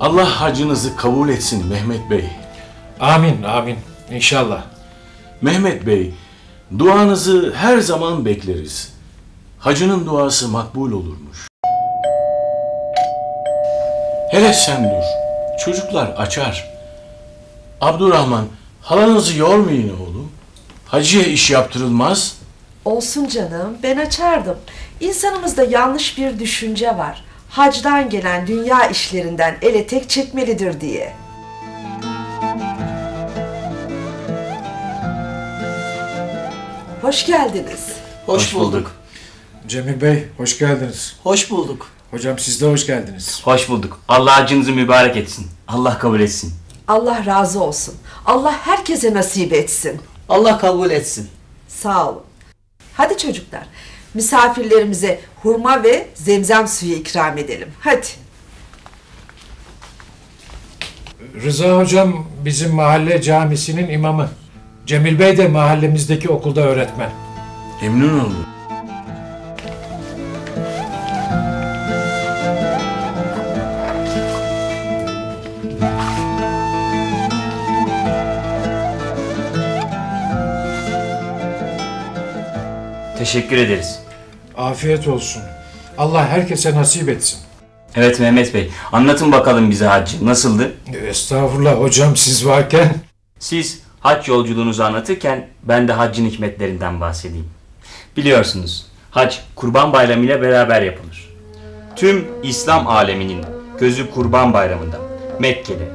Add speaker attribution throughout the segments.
Speaker 1: Allah hacınızı kabul etsin Mehmet Bey.
Speaker 2: Amin, amin. İnşallah.
Speaker 1: Mehmet Bey, duanızı her zaman bekleriz. Hacının duası makbul olurmuş. Hele sen dur. Çocuklar açar. Abdurrahman, halanızı yormayın oğlum. Hacıya iş yaptırılmaz.
Speaker 3: Olsun canım, ben açardım. İnsanımızda yanlış bir düşünce var. Hacdan gelen dünya işlerinden ele tek çekmelidir diye. Hoş geldiniz.
Speaker 4: Hoş, bulduk.
Speaker 2: Cemil Bey, hoş geldiniz.
Speaker 4: Hoş bulduk.
Speaker 2: Hocam siz de hoş geldiniz.
Speaker 5: Hoş bulduk. Allah hacınızı mübarek etsin. Allah kabul etsin.
Speaker 3: Allah razı olsun. Allah herkese nasip etsin.
Speaker 4: Allah kabul etsin.
Speaker 3: Sağ olun. Hadi çocuklar, misafirlerimize hurma ve zemzem suyu ikram edelim. Hadi.
Speaker 2: Rıza hocam bizim mahalle camisinin imamı. Cemil Bey de mahallemizdeki okulda öğretmen.
Speaker 1: Memnun oldum.
Speaker 5: Teşekkür ederiz.
Speaker 2: Afiyet olsun. Allah herkese nasip etsin.
Speaker 5: Evet Mehmet Bey, anlatın bakalım bize haccı. Nasıldı?
Speaker 2: Estağfurullah hocam siz varken.
Speaker 5: Siz hac yolculuğunuzu anlatırken ben de haccın hikmetlerinden bahsedeyim. Biliyorsunuz, hac kurban bayramı ile beraber yapılır. Tüm İslam aleminin gözü kurban bayramında, Mekke'de,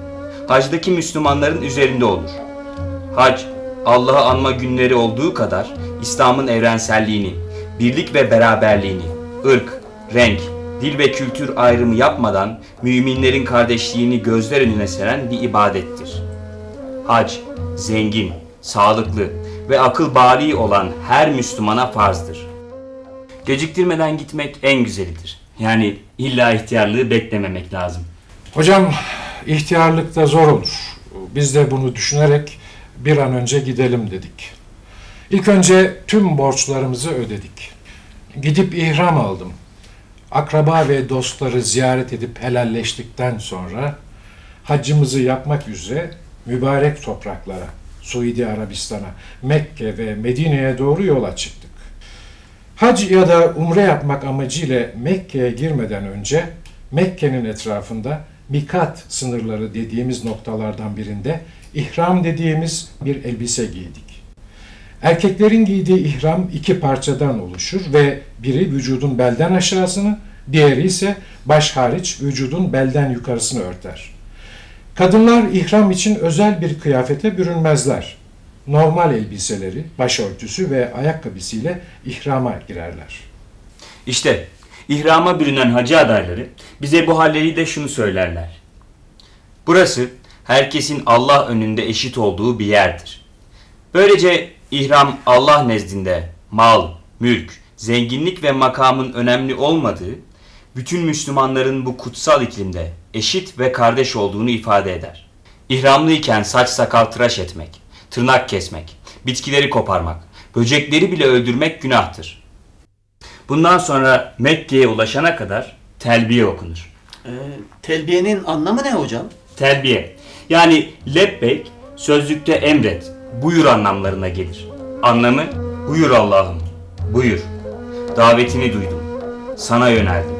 Speaker 5: hacdaki Müslümanların üzerinde olur. Hac, Allah'ı anma günleri olduğu kadar İslam'ın evrenselliğini, birlik ve beraberliğini, ırk, renk, dil ve kültür ayrımı yapmadan müminlerin kardeşliğini gözler önüne seren bir ibadettir. Hac, zengin, sağlıklı ve akıl bali olan her Müslümana farzdır. Geciktirmeden gitmek en güzelidir. Yani illa ihtiyarlığı beklememek lazım.
Speaker 2: Hocam ihtiyarlık da zor olur. Biz de bunu düşünerek bir an önce gidelim dedik. İlk önce tüm borçlarımızı ödedik. Gidip ihram aldım. Akraba ve dostları ziyaret edip helalleştikten sonra haccımızı yapmak üzere mübarek topraklara, Suudi Arabistan'a, Mekke ve Medine'ye doğru yola çıktık. Hac ya da umre yapmak amacıyla Mekke'ye girmeden önce Mekke'nin etrafında mikat sınırları dediğimiz noktalardan birinde ihram dediğimiz bir elbise giydik. Erkeklerin giydiği ihram iki parçadan oluşur ve biri vücudun belden aşağısını, diğeri ise baş hariç vücudun belden yukarısını örter. Kadınlar ihram için özel bir kıyafete bürünmezler. Normal elbiseleri, başörtüsü ve ayakkabısıyla ihrama girerler.
Speaker 5: İşte ihrama bürünen hacı adayları bize bu halleriyle şunu söylerler. Burası herkesin Allah önünde eşit olduğu bir yerdir. Böylece ihram Allah nezdinde mal, mülk, zenginlik ve makamın önemli olmadığı, bütün Müslümanların bu kutsal iklimde eşit ve kardeş olduğunu ifade eder. İhramlıyken saç sakal tıraş etmek, tırnak kesmek, bitkileri koparmak, böcekleri bile öldürmek günahtır. Bundan sonra Mekke'ye ulaşana kadar telbiye okunur.
Speaker 4: Ee, telbiyenin anlamı ne hocam?
Speaker 5: Telbiye yani lebbeyk sözlükte emret, buyur anlamlarına gelir. Anlamı buyur Allah'ım, buyur. Davetini duydum, sana yöneldim.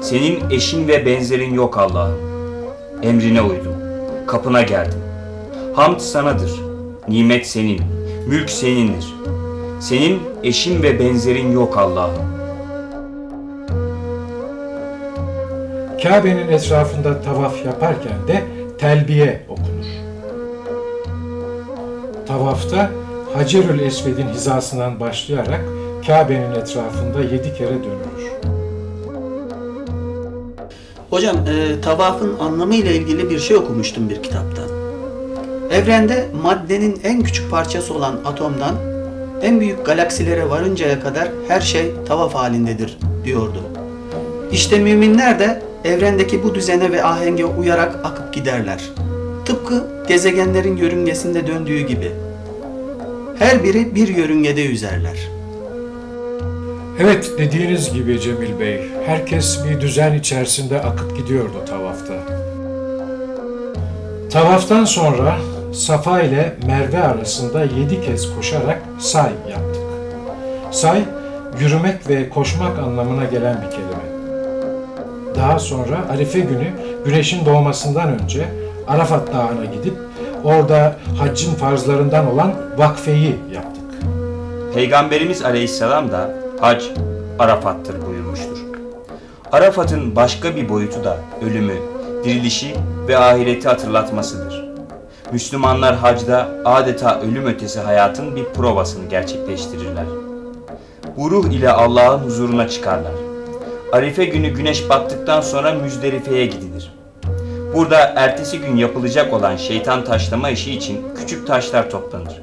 Speaker 5: Senin eşin ve benzerin yok Allah'ım. Emrine uydum, kapına geldim. Hamd sanadır, nimet senin, mülk senindir. Senin eşin ve benzerin yok Allah'ım.
Speaker 2: Kabe'nin etrafında tavaf yaparken de telbiye okunur. Tavafta Hacerül Esved'in hizasından başlayarak Kabe'nin etrafında yedi kere dönülür.
Speaker 4: Hocam e, tavafın anlamı ile ilgili bir şey okumuştum bir kitapta. Evrende maddenin en küçük parçası olan atomdan en büyük galaksilere varıncaya kadar her şey tavaf halindedir diyordu. İşte müminler de evrendeki bu düzene ve ahenge uyarak akıp giderler. Tıpkı gezegenlerin yörüngesinde döndüğü gibi. Her biri bir yörüngede yüzerler.
Speaker 2: Evet dediğiniz gibi Cemil Bey, herkes bir düzen içerisinde akıp gidiyordu tavafta. Tavaftan sonra Safa ile Merve arasında yedi kez koşarak say yaptık. Say, yürümek ve koşmak anlamına gelen bir kelime. Daha sonra Arife günü güneşin doğmasından önce Arafat Dağı'na gidip orada haccın farzlarından olan vakfeyi yaptık.
Speaker 5: Peygamberimiz aleyhisselam da hac Arafat'tır buyurmuştur. Arafat'ın başka bir boyutu da ölümü, dirilişi ve ahireti hatırlatmasıdır. Müslümanlar hacda adeta ölüm ötesi hayatın bir provasını gerçekleştirirler. Bu ruh ile Allah'ın huzuruna çıkarlar. Arife günü güneş battıktan sonra Müzdelife'ye gidilir. Burada ertesi gün yapılacak olan şeytan taşlama işi için küçük taşlar toplanır.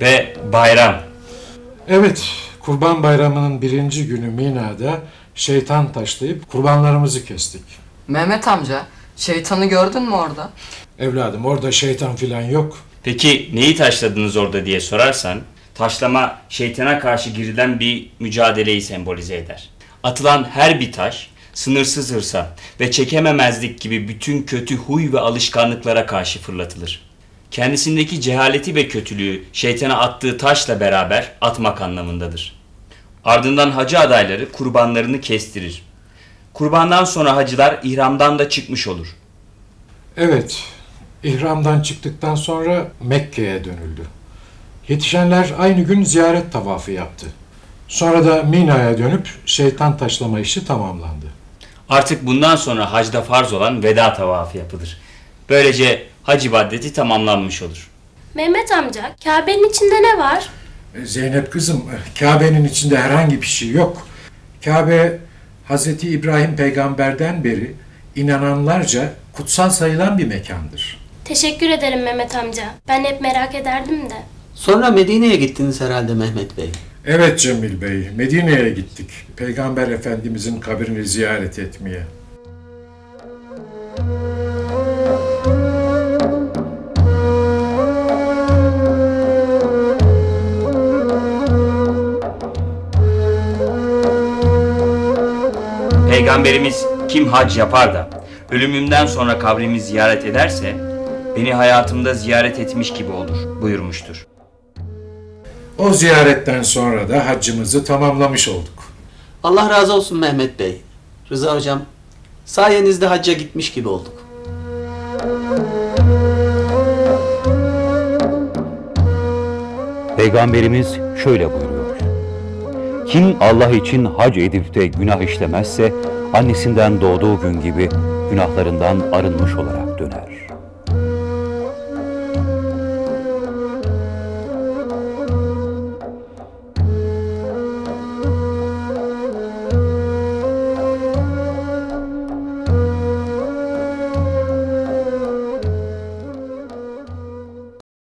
Speaker 5: Ve bayram.
Speaker 2: Evet, Kurban Bayramı'nın birinci günü Mina'da şeytan taşlayıp kurbanlarımızı kestik.
Speaker 6: Mehmet amca, şeytanı gördün mü orada?
Speaker 2: Evladım orada şeytan filan yok.
Speaker 5: Peki neyi taşladınız orada diye sorarsan, taşlama şeytana karşı girilen bir mücadeleyi sembolize eder. Atılan her bir taş, sınırsız hırsa ve çekememezlik gibi bütün kötü huy ve alışkanlıklara karşı fırlatılır. Kendisindeki cehaleti ve kötülüğü şeytana attığı taşla beraber atmak anlamındadır. Ardından hacı adayları kurbanlarını kestirir. Kurbandan sonra hacılar ihramdan da çıkmış olur.
Speaker 2: Evet, ihramdan çıktıktan sonra Mekke'ye dönüldü. Yetişenler aynı gün ziyaret tavafı yaptı. Sonra da Mina'ya dönüp şeytan taşlama işi tamamlandı.
Speaker 5: Artık bundan sonra hacda farz olan veda tavafı yapılır. Böylece hac ibadeti tamamlanmış olur.
Speaker 7: Mehmet amca, Kabe'nin içinde ne var?
Speaker 2: E, Zeynep kızım, Kabe'nin içinde herhangi bir şey yok. Kabe, Hazreti İbrahim peygamberden beri inananlarca kutsal sayılan bir mekandır.
Speaker 7: Teşekkür ederim Mehmet amca. Ben hep merak ederdim de.
Speaker 4: Sonra Medine'ye gittiniz herhalde Mehmet Bey.
Speaker 2: Evet Cemil Bey, Medine'ye gittik. Peygamber Efendimizin kabrini ziyaret etmeye.
Speaker 5: Peygamberimiz kim hac yapar da ölümümden sonra kabrimi ziyaret ederse beni hayatımda ziyaret etmiş gibi olur buyurmuştur.
Speaker 2: O ziyaretten sonra da haccımızı tamamlamış olduk.
Speaker 4: Allah razı olsun Mehmet Bey. Rıza hocam, sayenizde hacca gitmiş gibi olduk.
Speaker 8: Peygamberimiz şöyle buyuruyor. Kim Allah için hac edip de günah işlemezse annesinden doğduğu gün gibi günahlarından arınmış olarak döner.